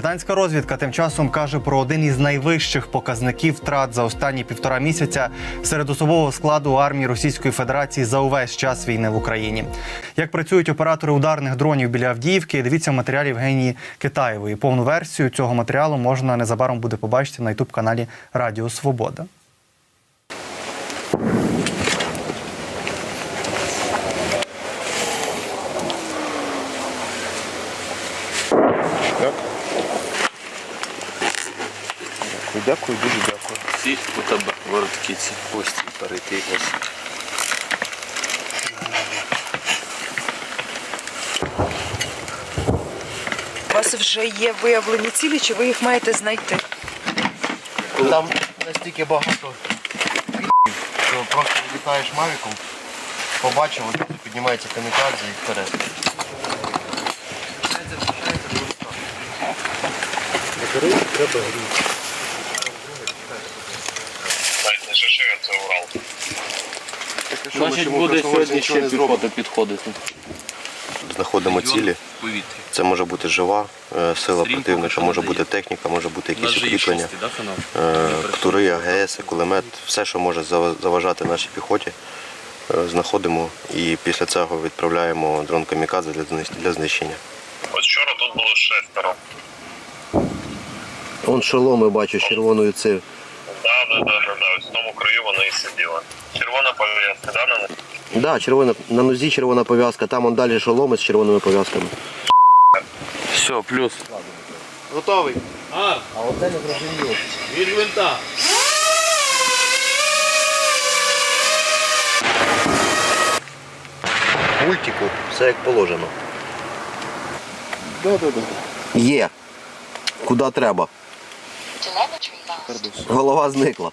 Британська розвідка тим часом каже про один із найвищих показників втрат за останні півтора місяця серед особового складу армії Російської Федерації за увесь час війни в Україні. Як працюють оператори ударних дронів біля Авдіївки, дивіться в матеріалі Євгенії Китаєвої. Повну версію цього матеріалу можна незабаром буде побачити на ютуб каналі Радіо Свобода. Дякую, дякую, дуже дякую. Всі у тебе воротки ці кості перейти ось. У вас вже є виявлені цілі, чи ви їх маєте знайти? Там настільки багато що просто літаєш мавіком, побачив, от тут піднімається камікадзе і вперед. Треба гріти. Значить, буде сьогодні ще піхота підходити. Знаходимо цілі. Це може бути жива е, сила противника, може бути техніка, може бути якісь укріплення. канал? Е, Ктури, АГС, кулемет, все, що може заважати нашій піхоті, е, знаходимо і після цього відправляємо дрон камікадзе для знищення. Ось вчора тут було шестеро. Он шоломи бачу червоною цим. Да, да, да, да, да. Ось в тому воно. Червона пов'язка, да, на них? Да, червона, на нозі червона пов'язка, там он далі шоломи з червоними пов'язками. Все, плюс. Готовий. А, А оце не зрозуміло. від винта. Мультику, все як положено. Є. Куди треба. Голова зникла.